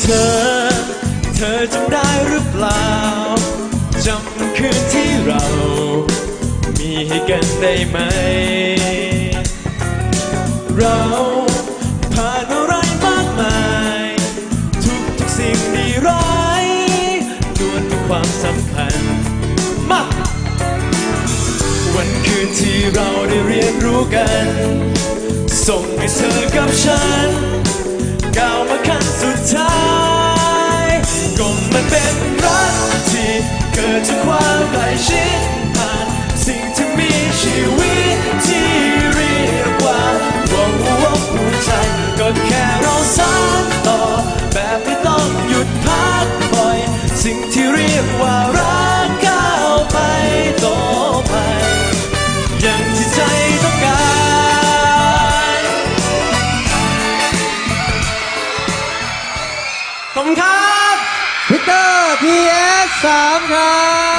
เธอ เธอจำได้หรือเปล่า จำคืนที่เรา มีให้กันได้ไหม เรา นที่เราได้เรียนรู้กัน ส่งให้เธอกับฉันก้าวมาขั้นสุดท้ายก็มันเป็นรักที่เกิดจากความใกล้ชิดผ่านสิ่งที่มีชีวิตที่เรียกว่าว่ว่าหัวใจก็แค่เราสานต่อแบบไม่ต้องหยุดพักปล่อย สิ่งที่เรียกว่า ขอบคุณครับพิเตอร์ PS 3 ครับ